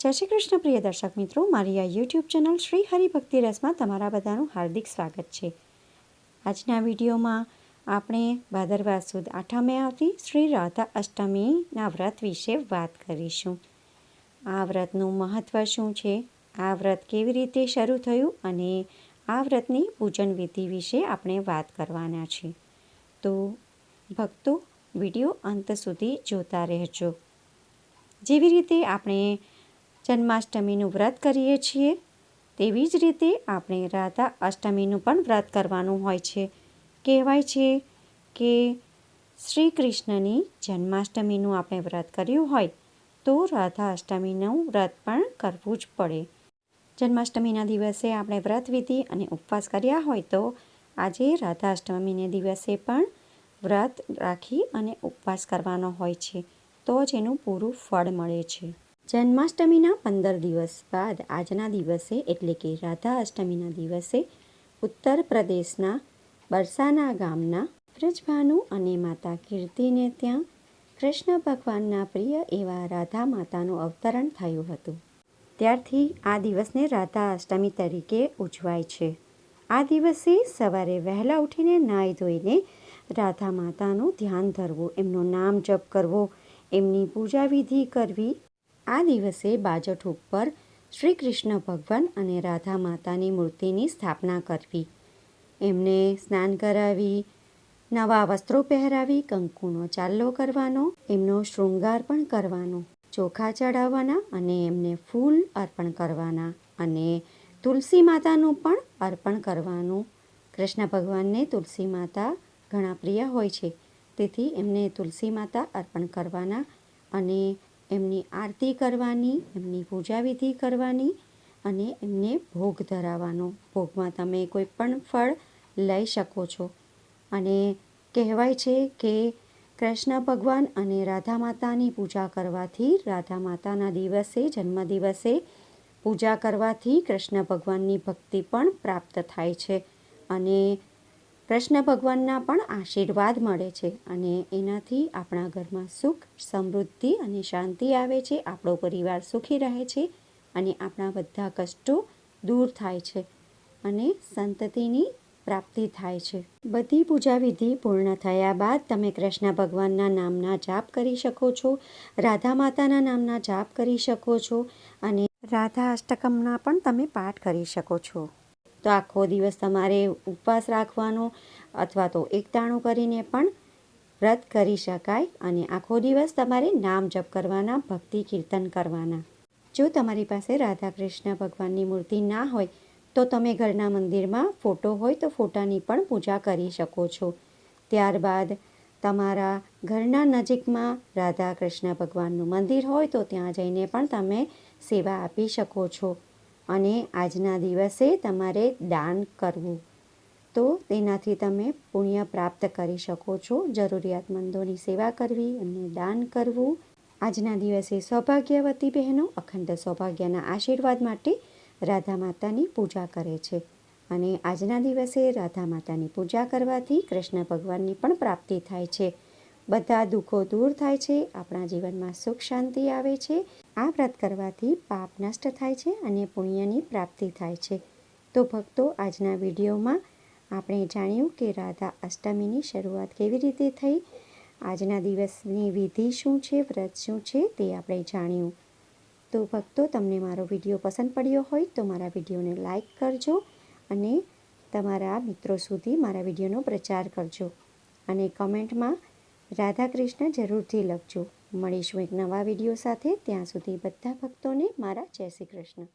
જય શ્રી કૃષ્ણ, પ્રિય દર્શક મિત્રો. મારી આ યુટ્યુબ ચેનલ શ્રી હરિભક્તિ રસમાં તમારા બધાનું હાર્દિક સ્વાગત છે. આજના વિડીયોમાં આપણે ભાદરવા સુદ આઠમે આવતી શ્રી રાધા અષ્ટમીના વ્રત વિશે વાત કરીશું. આ વ્રતનું મહત્ત્વ શું છે? આ વ્રત કેવી રીતે શરૂ થયું અને આ વ્રતની પૂજન વિધિ વિશે આપણે વાત કરવાના છે. તો ભક્તો વીડિયો અંત સુધી જોતા રહેજો. જેવી રીતે આપણે જન્માષ્ટમીનું વ્રત કરીએ છીએ. તેવી જ રીતે આપણે રાધા અષ્ટમીનું પણ વ્રત કરવાનું હોય છે. કહેવાય છે કે શ્રી કૃષ્ણની જન્માષ્ટમીનું આપણે વ્રત કર્યું હોય તો રાધા અષ્ટમીનું વ્રત પણ કરવું જ પડે. જન્માષ્ટમીના દિવસે આપણે વ્રત વિધિ અને ઉપવાસ કર્યા હોય તો આજે રાધા અષ્ટમીને દિવસે પણ વ્રત રાખી અને ઉપવાસ કરવાનો હોય છે. તો જ એનું પૂરું ફળ મળે છે. જન્માષ્ટમીના પંદર દિવસ બાદ આજના દિવસે એટલે કે રાધા અષ્ટમીના દિવસે ઉત્તર પ્રદેશના બરસાના ગામના વ્રજભાનુ અને માતા કીર્તિને ત્યાં કૃષ્ણ ભગવાનના પ્રિય એવા રાધા માતાનું અવતરણ થયું હતું. ત્યારથી આ દિવસને રાધા અષ્ટમી તરીકે ઉજવાય છે. આ દિવસે સવારે વહેલા ઉઠીને નાહી ધોઈને રાધા માતાનું ધ્યાન ધરવું, એમનું નામ જપ કરવો, એમની પૂજા વિધિ કરવી આ દિવસે બાજટ ઉપર શ્રી કૃષ્ણ ભગવાન અને રાધા માતાની મૂર્તિની સ્થાપના કરવી. એમને સ્નાન કરાવી, નવા વસ્ત્રો પહેરાવી, કંકુનો ચાલ્લો કરવાનો, એમનો શૃંગાર પણ કરવાનો, ચોખા ચડાવવાના અને એમને ફૂલ અર્પણ કરવાના અને તુલસી માતાનું પણ અર્પણ કરવાનું. કૃષ્ણ ભગવાનને તુલસી માતા ઘણા પ્રિય હોય છે. તેથી એમને તુલસી માતા અર્પણ કરવાના અને એમની આરતી કરવાની, એમની પૂજા વિધિ કરવાની અને એમને ભોગ ધરાવવાનો. ભોગમાં તમે કોઈ પણ ફળ લઈ શકો છો. અને કહેવાય છે કે કૃષ્ણ ભગવાન અને રાધા માતાની પૂજા કરવાથી, રાધા માતાના દિવસે જન્મદિવસે પૂજા કરવાથી કૃષ્ણ ભગવાનની ભક્તિ પણ પ્રાપ્ત થાય છે. અને કૃષ્ણ ભગવાનના પણ આશીર્વાદ મળે છે અને એનાથી આપણા ઘરમાં સુખ, સમૃદ્ધિ અને શાંતિ આવે છે, આપણો પરિવાર સુખી રહે છે અને આપણા બધા કષ્ટો દૂર થાય છે અને સંતતિની પ્રાપ્તિ થાય છે. બધી પૂજા વિધિ પૂર્ણ થયા બાદ તમે કૃષ્ણ ભગવાનના નામના જાપ કરી શકો છો, રાધા માતાના નામના જાપ કરી શકો છો અને રાધા અષ્ટકમના પણ તમે પાઠ કરી શકો છો. તો આખો દિવસ તમારે ઉપવાસ રાખવાનો અથવા તો એકતાણું કરીને પણ વ્રત કરી શકાય અને આખો દિવસ તમારે નામ જપ કરવાના, ભક્તિ કીર્તન કરવાના. જો તમારી પાસે રાધા કૃષ્ણ ભગવાનની મૂર્તિ ના હોય, તો તમે ઘરના મંદિરમાં ફોટો હોય તો ફોટાની પણ પૂજા કરી શકો છો. ત્યારબાદ તમારા ઘરના નજીકમાં રાધા કૃષ્ણ ભગવાનનું મંદિર હોય તો ત્યાં જઈને પણ તમે સેવા આપી શકો છો. અને આજના દિવસે તમારે દાન કરવું. તો તેનાથી તમે પુણ્ય પ્રાપ્ત કરી શકો છો. જરૂરિયાતમંદોની સેવા કરવી અને દાન કરવું. આજના દિવસે સૌભાગ્યવતી બહેનો અખંડ સૌભાગ્યના આશીર્વાદ માટે રાધા માતાની પૂજા કરે છે. અને આજના દિવસે રાધા માતાની પૂજા કરવાથી કૃષ્ણ ભગવાનની પણ પ્રાપ્તિ થાય છે. બધા દુઃખો દૂર થાય છે. આપણા જીવનમાં સુખ શાંતિ આવે છે. આ વ્રત કરવાથી પાપ નષ્ટ થાય છે અને પુણ્યની પ્રાપ્તિ થાય છે. તો ભક્તો, આજના વિડીયોમાં આપણે જાણ્યું કે રાધા અષ્ટમીની શરૂઆત કેવી રીતે થઈ, આજના દિવસની વિધિ શું છે, વ્રત શું છે તે આપણે જાણ્યું. તો ભક્તો, તમને મારો વીડિયો પસંદ પડ્યો હોય તો મારા વિડીયોને લાઇક કરજો અને તમારા મિત્રો સુધી મારા વિડીયોનો પ્રચાર કરજો. અને કમેન્ટમાં રાધા કૃષ્ણ જરૂરથી લખજો. મળીશું એક નવા વીડિયો સાથે. ત્યાં સુધી બધા ભક્તોને મારા જય શ્રી કૃષ્ણ.